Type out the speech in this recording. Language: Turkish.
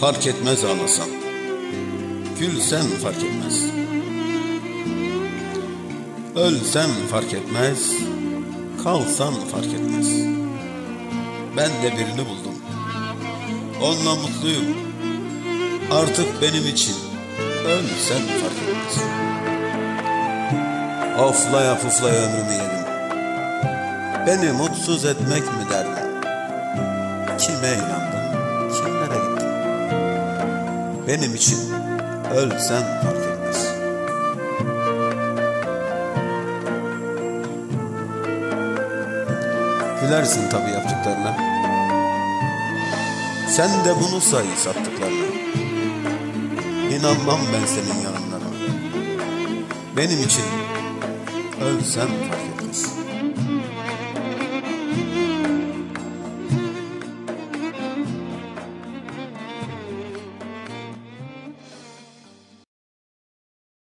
Fark etmez ağlasam Gülsem fark etmez. Ölsem fark etmez. Kalsam fark etmez. Ben de birini buldum. Onunla mutluyum. Artık benim için Ölsem fark etmez. Oflaya puflaya ömrümü yedim. Beni mutsuz etmek mi derdin Kime inandın Benim için Ölsem fark etmez. Gülersin tabii yaptıklarına. Sen de bunu say sattıklarına. İnanmam ben senin yanınlarına Benim için ölsem fark etmez